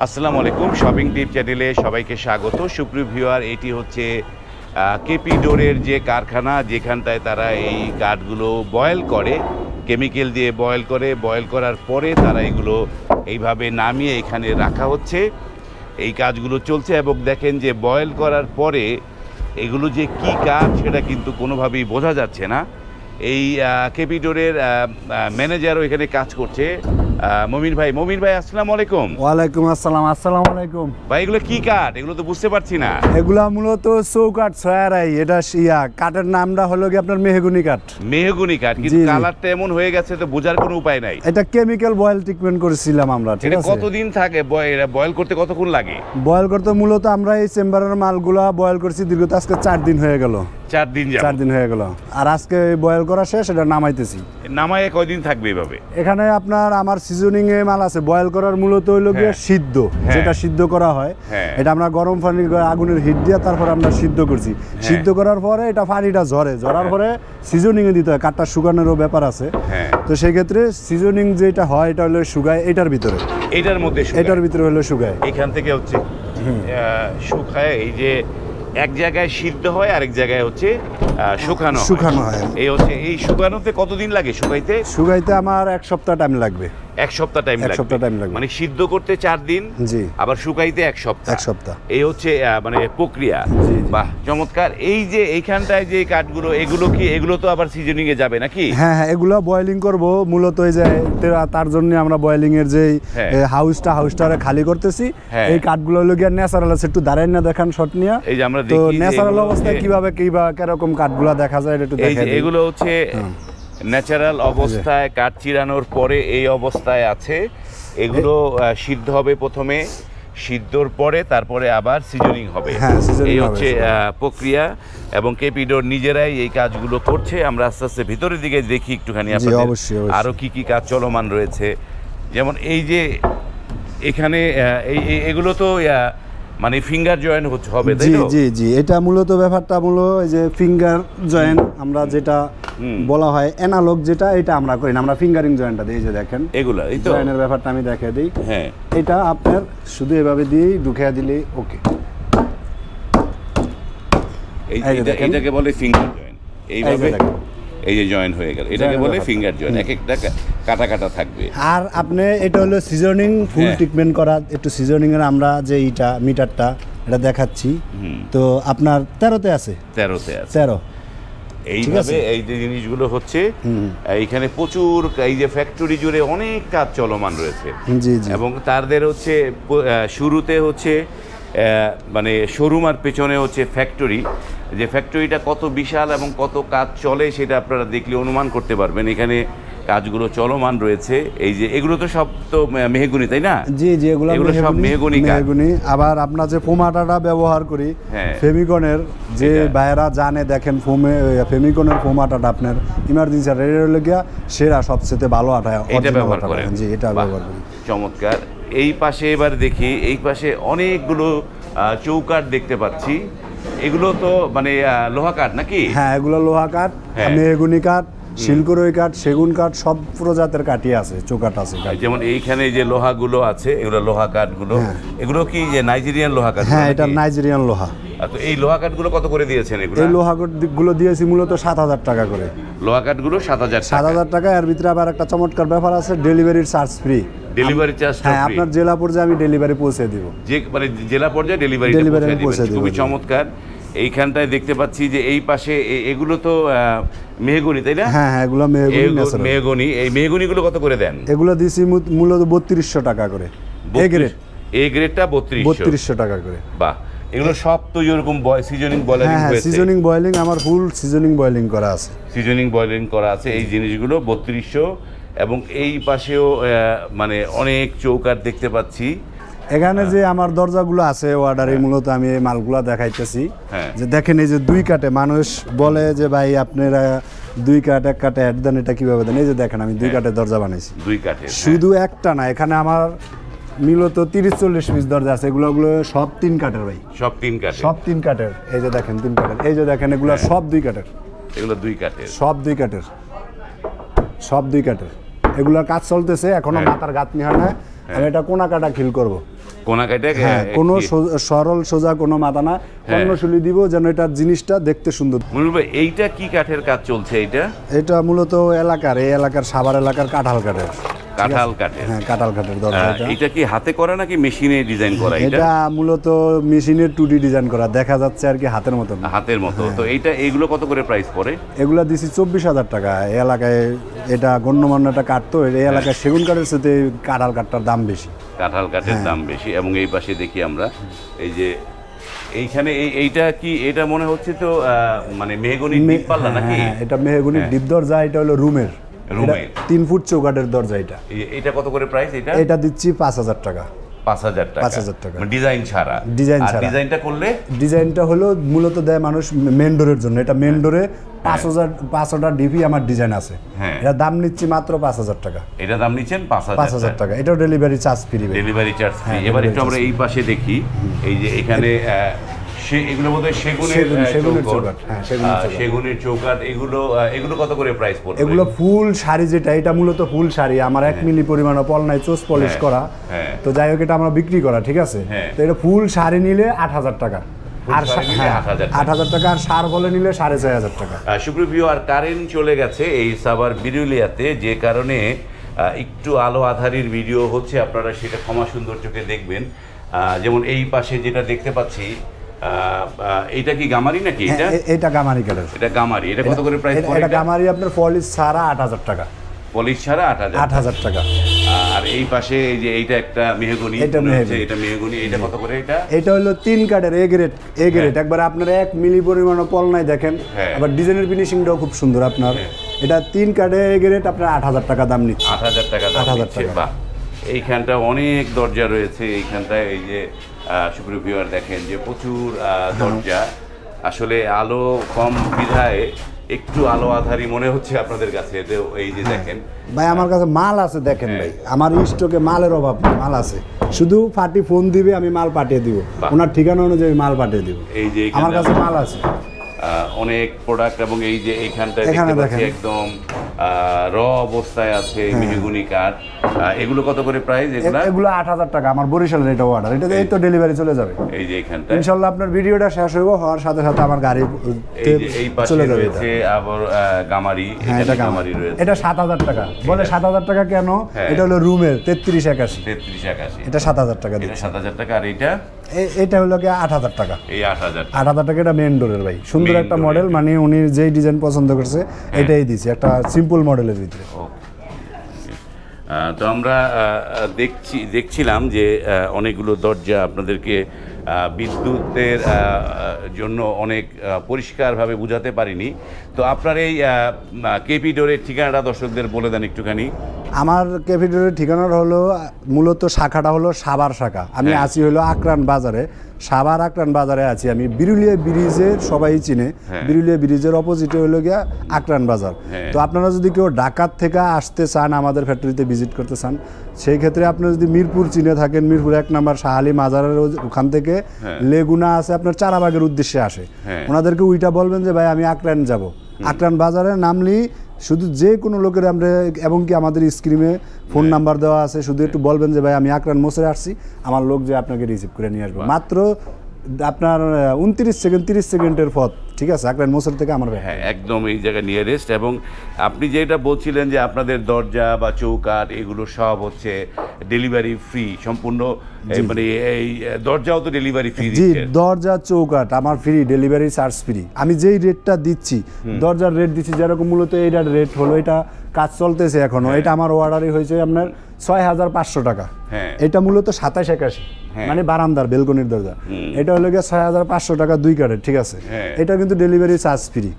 আসসালামু আলাইকুম শপিং টিপ চ্যানেলে সবাইকে স্বাগত। সুপ্রিয় ভিউয়ার, এটি হচ্ছে কেপি ডোরের যে কারখানা, যেখানটায় তারা এই কাঠগুলো বয়েল করে কেমিক্যাল দিয়ে বয়েল করে বয়েল করার পরে তারা এগুলো এইভাবে নামিয়ে এখানে রাখা হচ্ছে। এই কাজগুলো চলছে এবং দেখেন যে বয়েল করার পরে এগুলো যে কি কাজ, সেটা কিন্তু কোনোভাবেই বোঝা যাচ্ছে না। এই কেপিডোরের ম্যানেজারও এখানে কাজ করছে। মমিন ভাই মমিন ভাই আসসালামু আলাইকুম। ওয়ালাইকুম আসসালাম আসসালামু আলাইকুম। ভাই এগুলো কি কাঠ? এগুলো তো বুঝতে পারছি না। এগুলা মূলত চৌকাঠ ছয়ারাই এটা ইয়া কাঠের নামটা হলো কি আপনার মেহগুনি কাঠ। মেহগুনি কাঠ কিন্তু। কালারটা এমন হয়ে গেছে তো বোঝার কোনো উপায় নাই। এটা কেমিক্যাল বয়েল ট্রিটমেন্ট করেছিলাম আমরা ঠিক এটা আছে? কতদিন থাকে? বয়েল করতে কতক্ষণ লাগে? বয়েল করতে মূলত আমরা এই চেম্বারের মালগুলা বয়েল করছি দীর্ঘ আজকে চার দিন হয়ে গেল। চার দিন চার দিন হয়ে গেল। আর আজকে বয়েল করা শেষ এটা নামাইতেছি। নামায় কয়দিন থাকবে এভাবে? এখানে আপনার আমার সিজনিং এ মাল আছে। বয়েল করার মূলত হইল গিয়ে হ্যাঁ। সিদ্ধ হ্যাঁ। যেটা সিদ্ধ করা হয়। হ্যাঁ। এটা আমরা গরম পানি আগুনের হিট দিয়ে তারপর আমরা সিদ্ধ করছি। সিদ্ধ করার পরে এটা পানিটা ঝরে। ঝরার পরে সিজনিং এ দিতে হয়। কাঠটা শুকানোরও ব্যাপার আছে। তো সেই ক্ষেত্রে সিজনিং যেটা হয় এটা হলো শুকায় এটার ভিতরে। এটার মধ্যে এটার ভিতরে হলো শুকায়। এখান থেকে হচ্ছে শুকায় এই যে এক জায়গায় সিদ্ধ হয় আরেক জায়গায় হচ্ছে শুকানো শুকানো হয়। এই হচ্ছে এই শুকানোতে কতদিন লাগে শুকাইতে? শুকাইতে আমার এক সপ্তাহ টাইম লাগবে। এক সপ্তাহ টাইম এক সপ্তাহ time লাগবে। মানে সিদ্ধ করতে চার দিন জি। আবার শুকাইতে এক সপ্তাহ। এক সপ্তাহ। এই হচ্ছে মানে প্রক্রিয়া। বাহ চমৎকার। এই যে এইখানটায় যে কাঠগুলো এগুলো কি এগুলো তো আবার সিজনিং এ যাবে নাকি? হ্যাঁ হ্যাঁ এগুলো বয়েলিং করব। মূলত এই যে তার জন্য আমরা বয়েলিং এর যে হ্যাঁ। হাউসটা হাউসটারে খালি করতেছি। হ্যাঁ। এই কাঠগুলো হলো গিয়ে ন্যাচারাল আছে। একটু দাঁড়াই না দেখান শট নিয়ে। এই যে আমরা তো দেখি ন্যাচারাল অবস্থায় কীভাবে কীভাবে কীরকম কাঠগুলো দেখা যায় এটা একটু যে এগুলো হচ্ছে ন্যাচারাল অবস্থায় কাঠ চিরানোর পরে এই অবস্থায় আছে। এগুলো সিদ্ধ হবে প্রথমে সিদ্ধর পরে তারপরে আবার সিজনিং হবে। হ্যাঁ, এই হচ্ছে প্রক্রিয়া। এবং কেপিডোর নিজেরাই এই কাজগুলো করছে। আমরা আস্তে আস্তে ভিতরের দিকে দেখি একটুখানি আপনাদের অবশ্যই, অবশ্যই। আরও কি কি কাজ চলমান রয়েছে। যেমন এই যে এখানে এই এগুলো তো মানে ফিঙ্গার জয়েন হচ্ছে হবে তাই জি জি জি। এটা মূলত ব্যাপারটা হলো এই যে ফিঙ্গার জয়েন্ট আমরা যেটা। বলা হয় অ্যানালগ যেটা এটা আমরা করি না। আমরা ফিঙ্গারিং জয়েন্টটা দিই যে দেখেন। এগুলো এই তো। জয়েন্টের ব্যাপারটা আমি দেখিয়ে দিই। হ্যাঁ। এটা আপনার শুধু এভাবে দিয়েই ঢুকিয়ে দিলেই ওকে এটাকে বলে ফিঙ্গার জয়েন এইভাবে। এই যে জয়েন হয়ে গেল। এটাকে বলে ফিঙ্গার জয়েন এক একটা কাটা কাটা থাকবে। আর আপনি এটা হলো সিজনিং ফুল। ট্রিটমেন্ট করা। একটু সিজনিং এর আমরা যে ইটা মিটারটা এটা দেখাচ্ছি। তো আপনার তেরোতে আছে? তেরোতে আছে। তেরো। এইভাবে এই যে জিনিসগুলো হচ্ছে এইখানে প্রচুর এই যে ফ্যাক্টরি জুড়ে অনেক কাজ চলমান রয়েছে। এবং তাদের হচ্ছে শুরুতে হচ্ছে মানে শোরুম আর পেছনে হচ্ছে ফ্যাক্টরি যে ফ্যাক্টরিটা কত বিশাল এবং কত কাজ চলে সেটা আপনারা দেখলে অনুমান করতে পারবেন। এখানে কাজগুলো চলমান রয়েছে। এই যে এগুলো তো সব তো মেহগুনি তাই না? জি জি এগুলো এগুলো সব মেহগনি। মেহগুনি আবার আপনার যে ফোমাটাটা ব্যবহার করি হ্যাঁ। ফেমিকনের যে। বাইরা জানে দেখেন ফোমে ফেমিকনের ফোমাটাটা আপনার ইমার্জেন্সি রেডিও লেগিয়া সেরা সবচেয়ে ভালো আটা এটা ব্যবহার করেন। জি এটা ব্যবহার করি। চমৎকার। এই পাশে এবার দেখি এই পাশে অনেকগুলো চৌকাঠ দেখতে পাচ্ছি। এগুলো তো মানে লোহা কাঠ নাকি? হ্যাঁ এগুলো লোহা কাঠ হ্যাঁ। মেহগুনি কাঠ শিলকুরই কাঠ সেগুন কাঠ সব প্রজাতের কাঠই আছে চৌকাঠ আছে যেমন এইখানে যে লোহাগুলো আছে এগুলো লোহা কাঠগুলো হ্যাঁ। এগুলো কি যে নাইজেরিয়ান লোহা কাঠ হ্যাঁ এটা নাইজেরিয়ান লোহা। তো এই লোহা কাঠগুলো কত করে দিয়েছেন এগুলো? এই লোহা গুলো দিয়েছি মূলত সাত হাজার টাকা করে। লোহা কাঠগুলো সাত হাজার সাত হাজার টাকা এর ভিতরে আবার একটা চমৎকার ব্যাপার আছে ডেলিভারির চার্জ ফ্রি ডেলিভারি চার্জ হ্যাঁ আপনার জেলা পর্যায়ে আমি ডেলিভারি পৌঁছে দিব। যে মানে জেলা পর্যায়ে ডেলিভারি আমি পৌঁছে দেব, খুবই চমৎকার। এইখানটায় দেখতে পাচ্ছি যে এই পাশে এগুলো তো মেহগনি তাই না? হ্যাঁ হ্যাঁ এগুলো মেহগুনি মেহগনি। এই মেহগনিগুলো কত করে দেন? এগুলো দিছি মূলত বত্রিশশো টাকা করে। এ গ্রেড এ গ্রেডটা বত্রিশ বত্রিশশো টাকা করে। বাহ এগুলো সব তো যেরকম সিজনিং হ্যাঁ বয়লারিং হ্যাঁ সিজনিং বয়েলিং আমার ফুল সিজনিং বয়েলিং করা আছে। সিজনিং বয়লিং করা আছে এই জিনিসগুলো বত্রিশশো। এবং এই পাশেও মানে অনেক চৌকাট দেখতে পাচ্ছি। এখানে যে আমার দরজাগুলো আছে অর্ডারে মূলত আমি এই মালগুলো দেখাইতেছি। হ্যাঁ। যে দেখেন এই যে দুই কাটে মানুষ বলে যে ভাই আপনারা দুই কাট এক কাটে অ্যাড দেন এটা কীভাবে দেন? এই যে দেখেন আমি দুই হ্যাঁ। কাঠের দরজা বানাইছি। দুই কাঠের শুধু একটা না এখানে আমার মূলত তিরিশ চল্লিশ পিস দরজা আছে এগুলো ওগুলো সব তিন কাঠের ভাই। হ্যাঁ, সব তিন কাঠের সব তিন কাঠের এই যে দেখেন তিন কাঠের এই যে দেখেন এগুলো হ্যাঁ। সব দুই কাঠের এগুলো দুই কাঠের সব দুই কাঠের সব দুই কাঠের এগুলোর কাজ চলতেছে এখনও হ্যাঁ। মাথার গাঁথনি হয় না। আমি এটা কোনা কাটা খিল করব। কোনা কাটে হ্যাঁ কোন সোজা- সরল সোজা কোনো মাথা না। হ্যাঁ। কর্ণশুলি দিব যেন এটা জিনিসটা দেখতে সুন্দর। মূলত এইটা কি কাঠের কাজ চলছে এটা এটা মূলত এলাকার এই এলাকার সাভার এলাকার কাঠাল কাঠের। কাঁঠাল কাঠের। হ্যাঁ কাঁঠাল কাঠের দরজা এটা। কি হাতে করা নাকি মেশিনে ডিজাইন করা এটা? মূলত মেশিনের টুডি ডিজাইন করা দেখা যাচ্ছে আর কি হাতের মতন। হাতের মতো। হ্যাঁ। তো এইটা এইগুলো কত করে প্রাইস পড়ে? এগুলা দিছি চব্বিশ হাজার টাকা। এই এলাকায় এটা গণ্যমান্য একটা কাঠ তো এই এলাকায় সেগুন কাঠের সাথে কাঁঠাল কাঠটার দাম বেশি। কাঁঠাল কাঠের হ্যাঁ। দাম বেশি এবং এই পাশে দেখি আমরা এই যে এইখানে এই এইটা কি এটা মনে হচ্ছে তো মানে মেহগনি মে- পাল্লা হ্যাঁ, নাকি? হ্যাঁ, এটা মেহগুনির ডিপ দরজা এটা হলো রুমের। রুমের। তিন ফুট চৌকাঠের দরজা এটা। এইটা কত করে প্রাইস এটা? এটা দিচ্ছি পাঁচ হাজার টাকা। পাঁচ হাজার টাকা। 5,000 টাকা। ডিজাইন ছাড়া। ডিজাইন ছাড়া। ডিজাইনটা করলে? ডিজাইনটা হলো মূলত দেয় মানুষ মেন্ডোরের জন্য। এটা মেন্ডোরে পাঁচ হাজার পাঁচ হাজার ডিপি আমার ডিজাইন আছে। হ্যাঁ। এটা দাম নিচ্ছি মাত্র পাঁচ হাজার টাকা। এটা দাম নিচ্ছেন পাঁচ পাঁচ হাজার টাকা। এটাও delivery charge free delivery charge free হ্যাঁ, এবার একটু আমরা এই পাশে দেখি। এই যে এখানে সে এগুলো বোধহয় সেগুনের সেগুনের হ্যাঁ, সেগুনের। এগুলো এগুলো কত করে প্রাইস পড়বে? এগুলো ফুল শাড়ি যেটা এটা মূলত ফুল শাড়ি। আমার এক মিলি পরিমাণ পল নাই চোস পলিশ হ্যাঁ, করা। হ্যাঁ। তো যাই হোক এটা আমরা বিক্রি করা ঠিক আছে? হ্যাঁ। তো এটা ফুল শাড়ি নিলে আট হাজার টাকা। আর শাড়ি নিলে হ্যাঁ, 8,000 টাকা। আট হাজার টাকা আর সার বলে নিলে সাড়ে ছয় হাজার টাকা। আর কারেন্ট চলে গেছে এই সাবার বিরুলিয়াতে যে কারণে একটু আলো আধারির ভিডিও হচ্ছে আপনারা সেটা ক্ষমা সুন্দর চোখে দেখবেন। আহ, যেমন এই পাশে যেটা দেখতে পাচ্ছি আহ, কি গামারি নাকি এটা? হ্যাঁ, এটা গামারি কাঠের এটা গামারি এটা কত করে প্রাইস এটা- পড়ে এটা এটা? গামারি আপনার পলিশ ছাড়া আট হাজার টাকা। পলিশ ছাড়া আট হাজার আট হাজার টাকা। আর এই পাশে এই যে এইটা একটা মেহগনি এটা মেহগনি। এটা মেহগনি এটা কত করে এটা? এটা হলো তিন কাঠের এ গ্রেড এ গ্রেড একবার আপনার এক মিলি পরিমাণ পল নাই দেখেন। হ্যাঁ। আবার ডিজাইনের ফিনিশিংটাও খুব সুন্দর আপনার। এটা তিন কাঠে এ গ্রেড আপনার আট হাজার টাকা দাম নিচ্ছে। আট হাজার টাকা আট হাজার টাকা। এইখানটা অনেক দরজা রয়েছে এইখানটায় এই যে সুপ্রিয় ভিউয়ার দেখেন যে প্রচুর দরজা। আসলে আলো কম বিধায় একটু আলো আধারি মনে হচ্ছে আপনাদের কাছে এই যে দেখেন। ভাই আমার কাছে মাল আছে দেখেন হ্যাঁ। ভাই। আমার স্টকে মালের অভাব নেই, মাল আছে। শুধু পার্টি ফোন দিবে আমি মাল পাঠিয়ে দিব। ওনার ঠিকানা অনুযায়ী মাল পাঠিয়ে দিব। এই যে আমার কাছে মাল আছে। অনেক প্রোডাক্ট এবং এই যে এইখানটায় এখানে দেখতে পাচ্ছি। একদম র অবস্থায় আছে হ্যাঁ। মেহগুনি কাঠ। এগুলো কত করে প্রাইস এগুলা? এগুলো আট হাজার টাকা আমার বরিশালের এটা অর্ডার এটা এই তো ডেলিভারি চলে যাবে। এই যে এইখানটায় ইনশাল্লাহ আপনার ভিডিওটা শেষ হইব হওয়ার সাথে সাথে আমার গাড়ি এই পাশে এটা। রয়েছে আবার গামারি হ্যাঁ এটা গামারি। রয়েছে? এটা সাত হাজার টাকা। বলে সাত হাজার টাকা কেন? হ্যাঁ। এটা হলো রুমের তেত্রিশ একাশি। তেত্রিশ একাশি। এটা সাত হাজার টাকা এটা দিচ্ছে। সাত হাজার টাকা আর এইটা? এ- এটা হলো কি আট হাজার টাকা। এই আট হাজার আট হাজার টাকা এটা মেন ডোরের ভাই। সুন্দর একটা মডেল মানে উনি যেই ডিজাইন পছন্দ করছে। এটাই দিছি একটা সিম্পল মডেলের ভিতরে। তো আমরা দেখছি, দেখছিলাম যে অনেকগুলো দরজা আপনাদেরকে বিদ্যুতের জন্য অনেক পরিষ্কারভাবে বুঝাতে পারিনি। তো আপনার এই কেপি ডোরের ঠিকানাটা দর্শকদের বলে দেন একটুখানি। আমার ক্যাফেটেরিয়ার ঠিকানাটা হলো মূলত শাখাটা হলো সাবার শাখা আমি হ্যাঁ। আছি হলো আকরান বাজারে সাবার আকরান বাজারে আছি আমি বিরুলিয়া ব্রিজের সবাই চিনে হ্যাঁ। বিরুলিয়া ব্রিজের অপোজিটে হলো গিয়া আকরান বাজার হ্যাঁ। তো আপনারা যদি কেউ ডাকাত থেকে আসতে চান আমাদের ফ্যাক্টরিতে ভিজিট করতে চান সেই ক্ষেত্রে আপনি যদি মিরপুর চিনে থাকেন মিরপুর এক নাম্বার শাহালি মাজারের ওখান থেকে। লেগুনা আছে আপনার চারাবাগের উদ্দেশ্যে আসে। ওনাদেরকে উইটা বলবেন যে ভাই আমি আকরান যাব আকরান বাজারে নামলি শুধু যে কোনো লোকের আমরা এবং কি আমাদের স্ক্রিনে ফোন নাম্বার দেওয়া আছে শুধু একটু বলবেন যে ভাই আমি আকরান মোসরে আসছি আমার লোক যে আপনাকে রিসিভ করে নিয়ে আসব। মাত্র আপনার উনত্রিশ সেকেন্ড তিরিশ সেকেন্ডের পথ। ঠিক আছে আকরান মোসর থেকে আমার হ্যাঁ একদম এই জায়গায় নিয়ারেস্ট এবং আপনি যেটা বলছিলেন যে আপনাদের দরজা বা চৌকাঠ এগুলো সব হচ্ছে ডেলিভারি ফ্রি সম্পূর্ণ মানে এই দরজাও তো ডেলিভারি ফ্রি জি দরজা চৌকাট আমার ফ্রি ডেলিভারি চার্জ ফ্রি আমি যেই রেটটা দিচ্ছি দরজার রেট দিচ্ছি যেরকম মূলত এইটার রেট হলো এটা কাজ চলতেছে এখনও। এটা আমার অর্ডারই হয়েছে আপনার ছয় হাজার পাঁচশো টাকা। হ্যাঁ। এটা মূলত সাতাশ একাশি হ্যাঁ। মানে বারান্দার বেলকনির দরজা। এটা হলো গিয়ে ছয় হাজার পাঁচশো টাকা দুই কার্ডের ঠিক আছে। হ্যাঁ। এটা কিন্তু ডেলিভারি চার্জ ফ্রি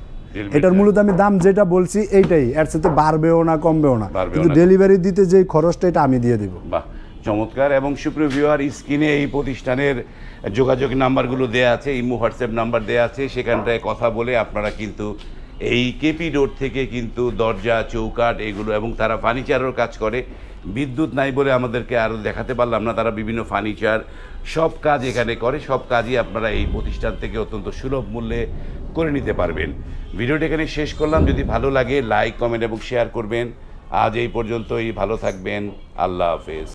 এটার মূলত আমি দাম যেটা বলছি এইটাই। এর সাথে বাড়বেও না কমবেও না। কিন্তু ডেলিভারি দিতে যেই খরচটা এটা আমি দিয়ে দিব। বাহ চমৎকার। এবং সুপ্রিয় ভিউয়ার স্ক্রিনে এই প্রতিষ্ঠানের যোগাযোগ নাম্বারগুলো দেয়া আছে ইমো হোয়াটসঅ্যাপ নাম্বার দেয়া আছে। সেখানটায় কথা বলে আপনারা কিন্তু এই কেপি রোড থেকে কিন্তু দরজা চৌকাঠ এগুলো এবং তারা ফার্নিচারের কাজ করে। বিদ্যুৎ নাই বলে আমাদেরকে আরও দেখাতে পারলাম না। তারা বিভিন্ন ফার্নিচার সব কাজ এখানে করে। সব কাজই আপনারা এই প্রতিষ্ঠান থেকে অত্যন্ত সুলভ মূল্যে করে নিতে পারবেন। ভিডিওটা এখানে শেষ করলাম। যদি ভালো লাগে লাইক কমেন্ট এবং শেয়ার করবেন। আজ এই পর্যন্তই। ভালো থাকবেন। আল্লাহ হাফেজ।